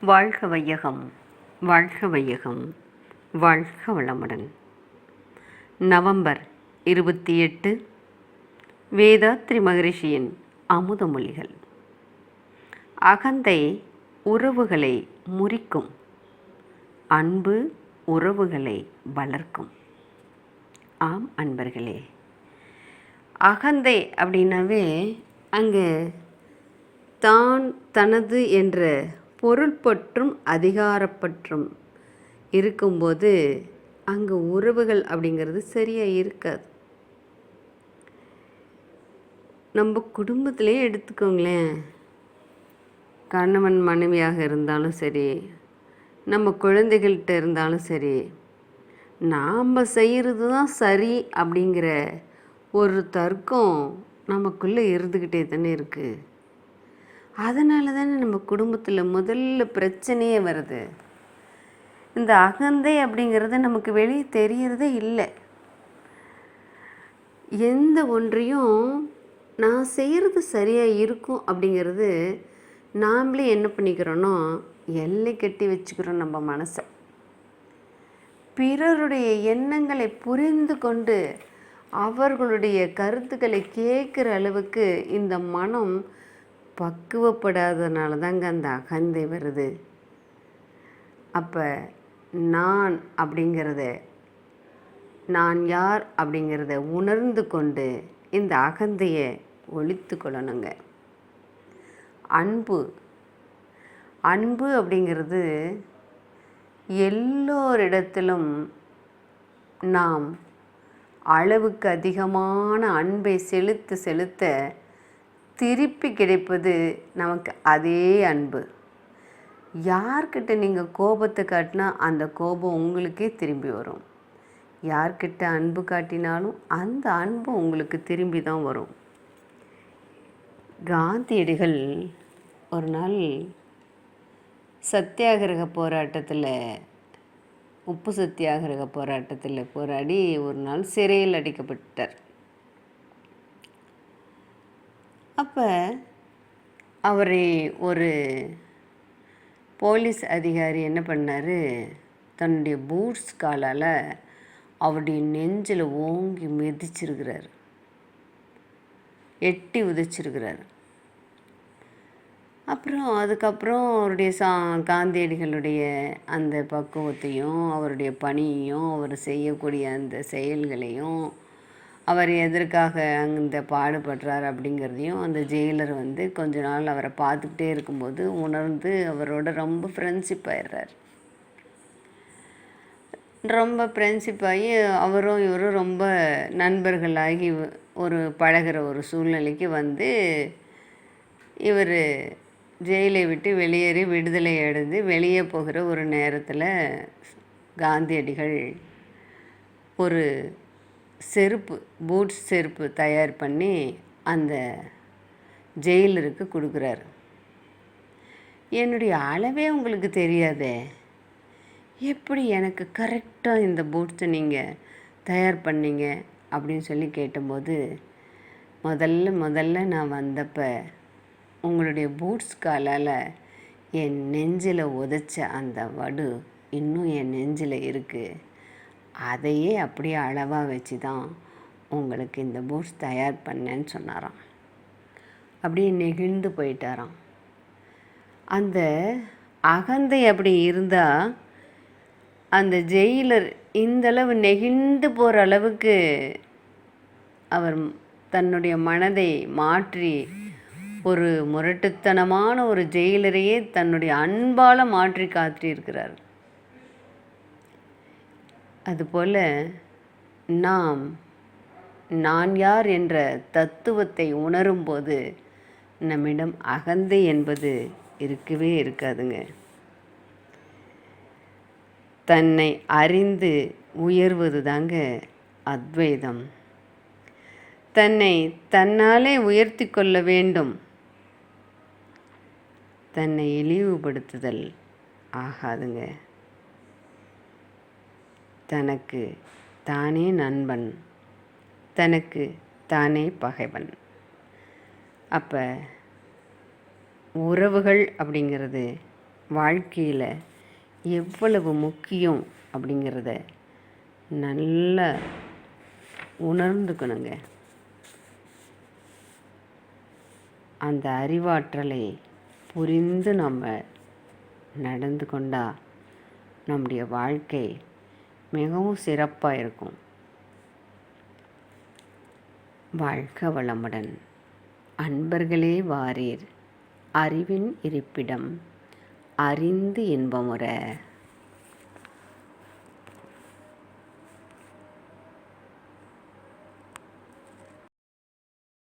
வாழ்க வையகம் வாழ்க வையகம் வாழ்க வளமுடன். நவம்பர் இருபத்தி எட்டு வேதாத்ரி மகரிஷியின் அமுதமொழிகள் அகந்தை உறவுகளை முறிக்கும் அன்பு உறவுகளை வளர்க்கும். ஆம் அன்பர்களே. அகந்தை அப்படின்னாவே அங்கே தான் தனது என்ற பொருள்பற்றும் அதிகாரப்பற்றும் இருக்கும்போது அங்கே உறவுகள் அப்படிங்கிறது சரியாக இருக்காது. நம்ம குடும்பத்திலே எடுத்துக்கோங்களேன். கணவன் மனைவியாக இருந்தாலும் சரி நம்ம குழந்தைகள்கிட்ட இருந்தாலும் சரி நாம் செய்கிறது தான் சரி அப்படிங்கிற ஒரு தர்க்கம் நமக்குள்ளே இருந்துக்கிட்டே தானே இருக்குது அதனால தானே நம்ம குடும்பத்தில் முதல்ல பிரச்சனையே வருது. இந்த அகந்தை அப்படிங்கிறது நமக்கு வெளியே தெரியறதே இல்லை. எந்த ஒன்றையும் நான் செய்கிறது சரியாக இருக்கும் அப்படிங்கிறது நாமளே என்ன பண்ணிக்கிறோன்னா எல்லை கட்டி வச்சுக்கிறோம் நம்ம மனசை. பிறருடைய எண்ணங்களை புரிந்து கொண்டு அவர்களுடைய கருத்துக்களை கேட்குற அளவுக்கு இந்த மனம் பக்குவப்படாதனால தாங்க அந்த அகந்தை வருது. அப்போ நான் அப்படிங்கிறத நான் யார் அப்படிங்கிறத உணர்ந்து கொண்டு இந்த அகந்தையை ஒழித்து கொள்ளணுங்க. அன்பு. அன்பு அப்படிங்கிறது எல்லோரிடத்திலும் நாம் அளவுக்கு அதிகமான அன்பை செலுத்த செலுத்த திருப்பி கிடைப்பது நமக்கு அதே அன்பு. யார்கிட்ட நீங்கள் கோபத்தை காட்டினா அந்த கோபம் உங்களுக்கே திரும்பி வரும். யார்கிட்ட அன்பு காட்டினாலும் அந்த அன்பு உங்களுக்கு திரும்பி தான் வரும். காந்தியடிகள் ஒரு நாள் சத்தியாகிரக போராட்டத்தில் உப்பு சத்தியாகிரக போராட்டத்தில் போராடி ஒரு நாள் சிறையில் அடைக்கப்பட்டார். அப்போ அவரை ஒரு போலீஸ் அதிகாரி என்ன பண்ணார்? தன்னுடைய பூட்ஸ் காலால் அவருடைய நெஞ்சில் ஓங்கி மிதிச்சிருக்கிறார். எட்டி உதைச்சிருக்கிறார். அப்புறம் அதுக்கப்புறம் அவருடைய சா காந்தியடிகளுடைய அந்த பக்குவத்தையும் அவருடைய பணியையும் அவர் செய்யக்கூடிய அந்த செயல்களையும் அவர் எதற்காக அந்த பாடுபடுறார் அப்படிங்கிறதையும் அந்த ஜெயிலர் வந்து கொஞ்ச நாள் அவரை பார்த்துக்கிட்டே இருக்கும்போது உணர்ந்து அவரோட ரொம்ப ஃப்ரெண்ட்ஷிப் ஆயிடுறார். ரொம்ப ஃப்ரெண்ட்ஷிப் ஆகி அவரும் இவரும் ரொம்ப நண்பர்களாகி ஒரு பழகிற ஒரு சூழ்நிலைக்கு வந்து இவர் ஜெயிலை விட்டு வெளியேறி விடுதலை அடைந்து வெளியே போகிற ஒரு நேரத்தில் காந்தியடிகள் ஒரு செருப்பு பூட்ஸ் செருப்பு தயார் பண்ணி அந்த ஜெயிலருக்கு கொடுக்குறாரு. என்னுடைய அளவே உங்களுக்கு தெரியாதே. எப்படி எனக்கு கரெக்டாக இந்த பூட்ஸை நீங்கள் தயார் பண்ணீங்க அப்படின்னு சொல்லி கேட்டபோது முதல்ல முதல்ல நான் வந்தப்போ உங்களுடைய பூட்ஸ் காலால் என் நெஞ்சில் உதைச்ச அந்த வடு இன்னும் என் நெஞ்சில் இருக்குது அதையே அப்படியே அளவாக வச்சு தான் உங்களுக்கு இந்த பூட்ஸ் தயார் பண்ணேன்னு சொன்னாராம். அப்படியே நெகிழ்ந்து போயிட்டாராம். அந்த அகந்தை அப்படி இருந்தால் அந்த ஜெயிலர் இந்தளவு நெகிழ்ந்து போகிற அளவுக்கு அவர் தன்னுடைய மனதை மாற்றி ஒரு முரட்டுத்தனமான ஒரு ஜெயிலரையே தன்னுடைய அன்பால் மாற்றி காத்திருக்கிறார். அதுபோல் நாம் நான் யார் என்ற தத்துவத்தை உணரும்போது நம்மிடம் அகந்தை என்பது இருக்கவே இருக்காதுங்க. தன்னை அறிந்து உயர்வது தாங்க அத்வைதம். தன்னை தன்னாலே உயர்த்தி கொள்ள வேண்டும். தன்னை இழிவுபடுத்துதல் ஆகாதுங்க. தனக்கு தானே நண்பன் தனக்கு தானே பகைவன். அப்போ உறவுகள் அப்படிங்கிறது வாழ்க்கையில் எவ்வளவு முக்கியம் அப்படிங்கிறத நல்லா உணர்ந்துக்கணுங்க. அந்த அறிவாற்றலை புரிந்து நம்ம நடந்து கொண்டா நம்முடைய வாழ்க்கை மிகவும் சிறப்பாக இருக்கும் வாழ்க வளமுடன். அன்பர்களே வாரீர். அறிவின் இருப்பிடம். அறிந்து இன்பமுற.